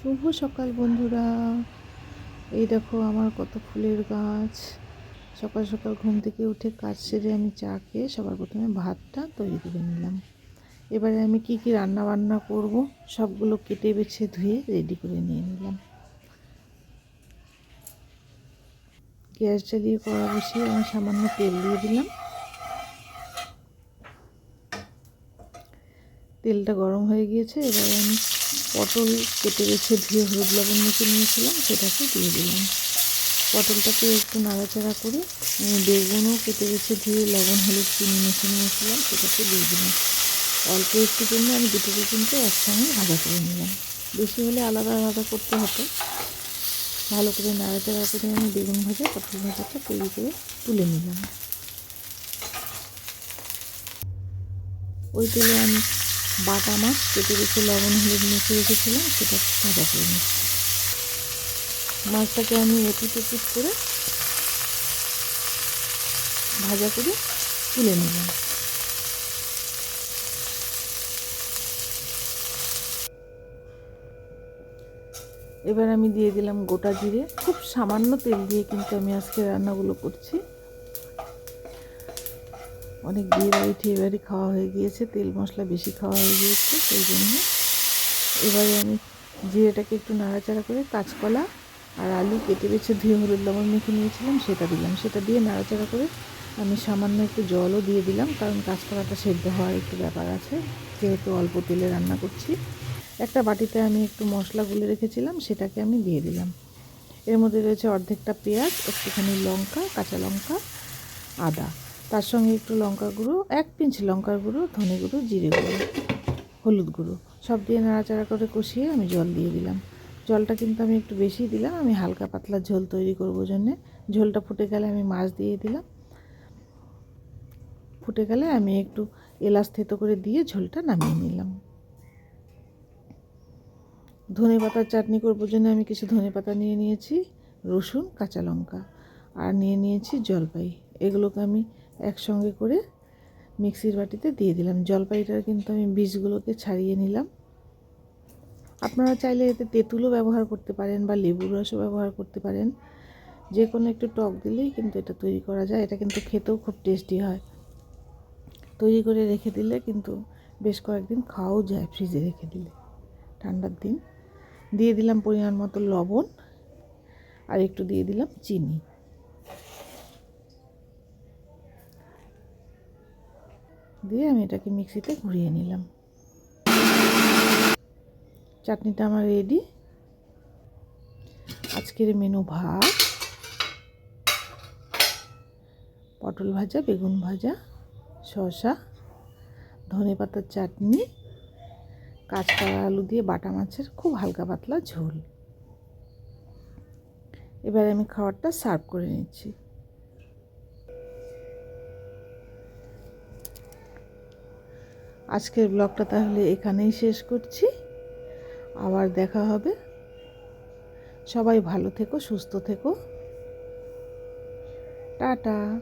শুভ সকাল বন্ধুরা। এই দেখো আমার কত ফুলের গাছ। সকাল সকাল ঘুম থেকে উঠে কাজ সেরে আমি চা খেয়ে সবার প্রথমে ভাতটা তৈরি করে নিলাম। এবারে আমি কি কি রান্না বান্না করব সবগুলো কেটে বেছে ধুয়ে রেডি করে নিয়ে নিলাম। গ্যাস জ্বালিয়ে কড়া বসিয়ে আমি সামান্য তেল দিয়ে দিলাম। তেলটা গরম হয়ে গিয়েছে, এবারে আমি পটল কেটে রেখে ধুয়ে হলুদ লবণ মেখে নিয়েছিলাম, সেটাকে দিয়ে দিলাম। পটলটাকে একটু নাড়াচাড়া করে বেগুনও কেটে রেখে ধুয়ে লবণ, হলুদ, চিনি মেখে নিয়েছিলাম, সেটাকে দিয়ে দিলাম। অল্প একটু জন্য আমি দুটোকে কিন্তু একসঙ্গে ভাজা করে নিলাম। বেশি হলে আলাদা আলাদা করতে হতো। ভালো করে নাড়াচাড়া করে আমি বেগুন ভাজা, পটল ভাজাটা তৈরি করে তুলে নিলাম। ওই তেলে আমি বাটা মাছ, কেটে রেখে লবণ, হলুদ মেখে রেখেছিলাম, সেটা ভাজা করে নিচ্ছি। মাছটাকে আমি এপিট এপিট করে ভাজা করে তুলে নিলাম। এবার আমি দিয়ে দিলাম গোটা জিরে। খুব সামান্য তেল দিয়ে কিন্তু আমি আজকে রান্নাগুলো করছি। অনেক বিয়ে বাড়ি ঠিয়ে বাড়ি খাওয়া হয়ে গিয়েছে, তেল মশলা বেশি খাওয়া হয়ে গিয়েছে, সেই জন্য। এবারে আমি জিরেটাকে একটু নাড়াচাড়া করে কাঁচকলা আর আলু কেটে বেছে ধুয়ে হলুদ লবণ মেখে নিয়েছিলাম, সেটা দিলাম। সেটা দিয়ে নাড়াচাড়া করে আমি সামান্য একটু জলও দিয়ে দিলাম, কারণ কাঁচকলাটা সেদ্ধ হওয়ার একটু ব্যাপার আছে। যেহেতু অল্প তেলে রান্না করছি, একটা বাটিতে আমি একটু মশলা গুলে রেখেছিলাম, সেটাকে আমি দিয়ে দিলাম। এর মধ্যে রয়েছে অর্ধেকটা পেঁয়াজ, একটুখানি লঙ্কা, কাঁচা লঙ্কা, আদা। তার সঙ্গে একটু লঙ্কা গুঁড়ো, এক পিঞ্চ লঙ্কার গুঁড়ো, ধনে গুঁড়ো, জিরে গুঁড়ো, হলুদ গুঁড়ো। সব দিয়ে নাড়াচাড়া করে কষিয়ে আমি জল দিয়ে দিলাম। জলটা কিন্তু আমি একটু বেশি দিলাম, আমি হালকা পাতলা ঝোল তৈরি করব জন্যে। ঝোলটা ফুটে গেলে আমি মাছ দিয়ে দিলাম। ফুটে গেলে আমি একটু এলাচ থেতো করে দিয়ে ঝোলটা নামিয়ে নিলাম। ধনে পাতার চাটনি করব জন্য আমি কিছু ধনে পাতা নিয়ে নিয়েছি, রসুন, কাঁচা লঙ্কা, আর নিয়ে নিয়েছি জলপাই। এগুলোকে আমি একসঙ্গে করে মিক্সির বাটিতে দিয়ে দিলাম। জলপাইটার কিন্তু আমি বীজগুলোকে ছাড়িয়ে নিলাম। আপনারা চাইলে এতে তেঁতুলও ব্যবহার করতে পারেন বা লেবুর রসও ব্যবহার করতে পারেন। যে কোনো একটু টক দিলেই কিন্তু এটা তৈরি করা যায়। এটা কিন্তু খেতেও খুব টেস্টি হয়। তৈরি করে রেখে দিলে কিন্তু বেশ কয়েকদিন খাওয়াও যায় ফ্রিজে রেখে দিলে। ঠান্ডার দিন। দিয়ে দিলাম পরিমাণ মতো লবণ আর একটু দিয়ে দিলাম চিনি। দিয়ে আমি এটাকে মিক্সিতে ঘুরিয়ে নিলাম। চাটনিটা আমার রেডি আজকের মেনু ভাত। পটল ভাজা, বেগুন ভাজা, শসা, ধনে পাতার চাটনি, কাঁচকলা আলু দিয়ে বাটা মাছের খুব হালকা পাতলা ঝোল। এবারে আমি খাবারটা সার্ভ করে নিচ্ছি। আজকের ব্লগটা তাহলে এখানেই শেষ করছি। আবার দেখা হবে। সবাই ভালো থেকো, সুস্থ থেকো। টাটা।